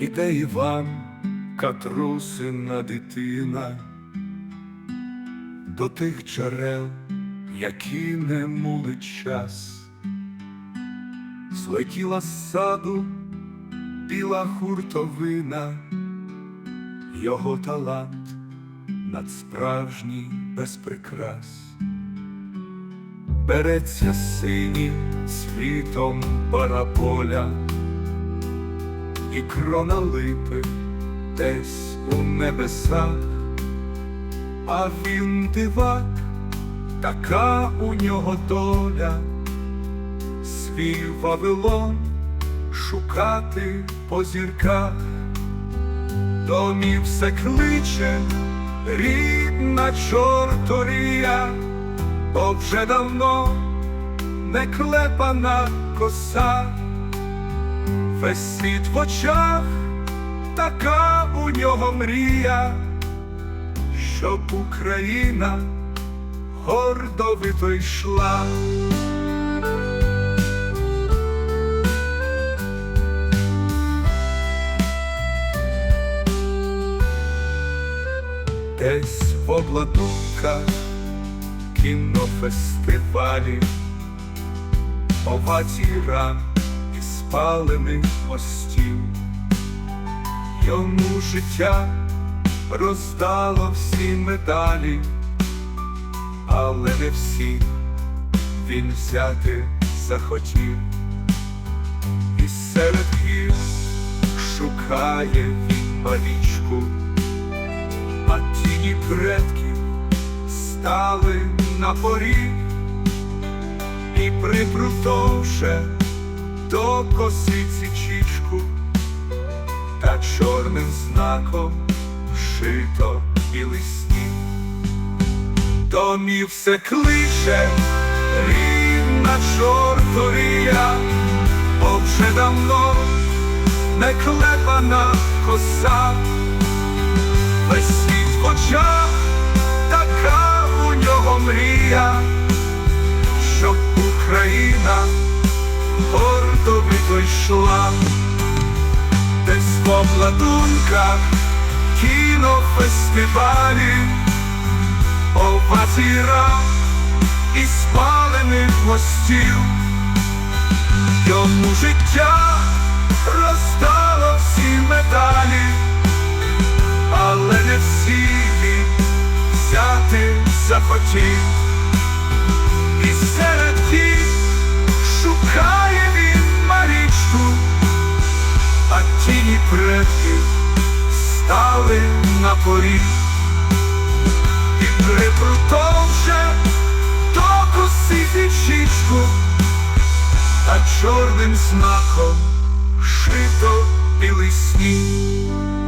Іде Іван, катрусина дитина, до тих джерел, які не мулить час, злетіла з саду біла хуртовина, його талант надсправжній без прикрас, береться синім світом параполя крона липи десь у небесах, а він дивак, така у нього доля, свій Вавилон шукати по зірках, домів все кличе, рідна чорторія, бо вже давно не клепана коса. Весь світ в очах, така у нього мрія, щоб Україна гордовито йшла. Десь в обладунках кінофестивалі овацій ран і спалених мостів, йому життя роздало всі медалі, але не всі він взяти захотів, і серед гір шукає він марічку, а тіні предків стали на поріг і припрутовше до косиці чічку, та чорним знаком шито білий сніг. Домів все кличе, рідна чорторія, бо вже давно не клепана коса, весь світ в очах, така у нього мрія, щоб Україна йшла, десь в обладунках кінофестивалі, овацій рам і спалених мостів, йому життя роздало всі медалі, але не всі взяти захотів, на поріг, і припрутовше до коси чічку, а чорним знаком шито білий сніг.